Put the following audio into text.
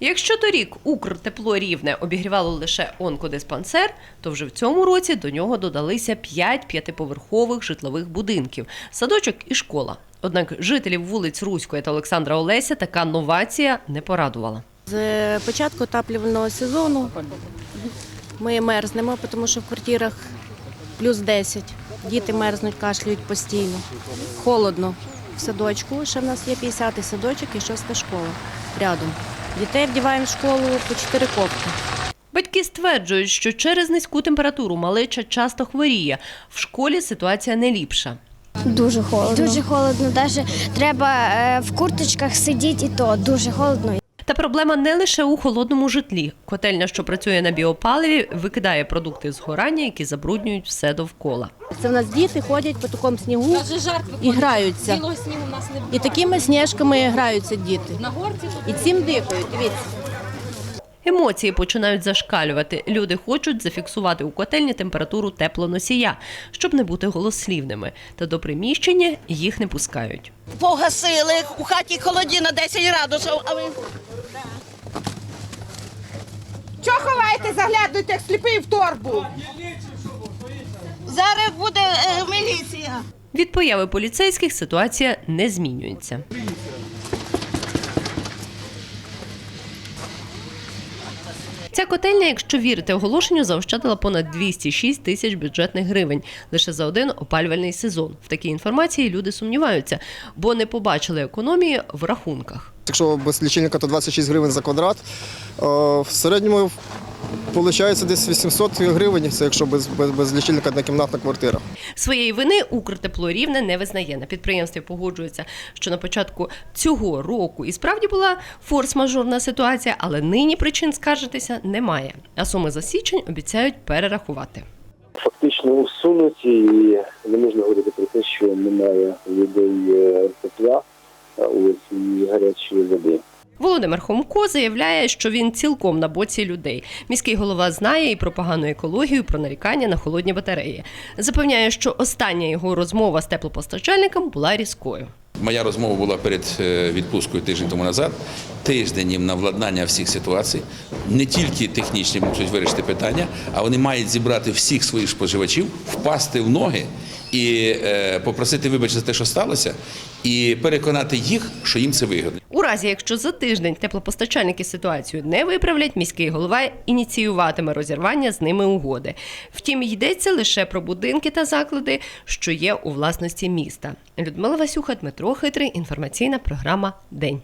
Якщо торік Укртепло Рівне обігрівало лише онкодиспансер, то вже в цьому році до нього додалися 5 п'ятиповерхових житлових будинків, садочок і школа. Однак жителів вулиць Руської та Олександра Олеся така новація не порадувала. З початку отаплювального сезону ми мерзнемо, тому що в квартирах плюс 10. Діти мерзнуть, кашлюють постійно. Холодно в садочку. Ще в нас є 50-й садочок і 6 школа рядом. Дітей вдіваємо в школу по чотири кофти. Батьки стверджують, що через низьку температуру малеча часто хворіє. В школі ситуація не ліпша. Дуже холодно. Дуже холодно. Навіть треба е, в курточках сидіти і то дуже холодно. Та проблема не лише у холодному житлі. Котельня, що працює на біопаливі, викидає продукти згорання, які забруднюють все довкола. Це в нас діти ходять по такому снігу і граються. Білого снігу нас не І такими сніжками граються діти. На горці І цим дихають. Дивіться. Емоції починають зашкалювати. Люди хочуть зафіксувати у котельні температуру теплоносія, щоб не бути голослівними. Та до приміщення їх не пускають. Погасили, у хаті холоді на 10 градусів, а ви Чого ховаєте, заглядуєте, як сліпий в торбу? зараз буде е, міліція. Від появи поліцейських ситуація не змінюється. Ця котельня, якщо вірити оголошенню, заощадила понад 206 тисяч бюджетних гривень лише за один опалювальний сезон. В такій інформації люди сумніваються, бо не побачили економії в рахунках. Якщо без лічильника, то 26 гривень за квадрат. Е, В середньому виходить десь 800 гривень, це якщо без, без, без лічильника однокімнатна квартира. Своєї вини Укртепло Рівне не визнає. На підприємстві погоджується, що на початку цього року і справді була форс-мажорна ситуація, але нині причин скаржитися немає. А суми за січень обіцяють перерахувати. фактично усунуті, і не можна говорити про те, що немає людей е, тепла і гарячої води. Володимир Хомко заявляє, що він цілком на боці людей. Міський голова знає і про погану екологію, і про нарікання на холодні батареї. Запевняє, що остання його розмова з теплопостачальником була різкою. Моя розмова була перед е, відпусткою тиждень тому назад. Тиждень їм на владнання всіх ситуацій. Не тільки технічні можуть вирішити питання, а вони мають зібрати всіх своїх споживачів, впасти в ноги і е, попросити вибач за те, що сталося, і переконати їх, що їм це вигодно. У разі, якщо за тиждень теплопостачальники ситуацію не виправлять, міський голова ініціюватиме розірвання з ними угоди. Втім, йдеться лише про будинки та заклади, що є у власності міста. Людмила Васюха, Дмитро Хитрий. Інформаційна програма День.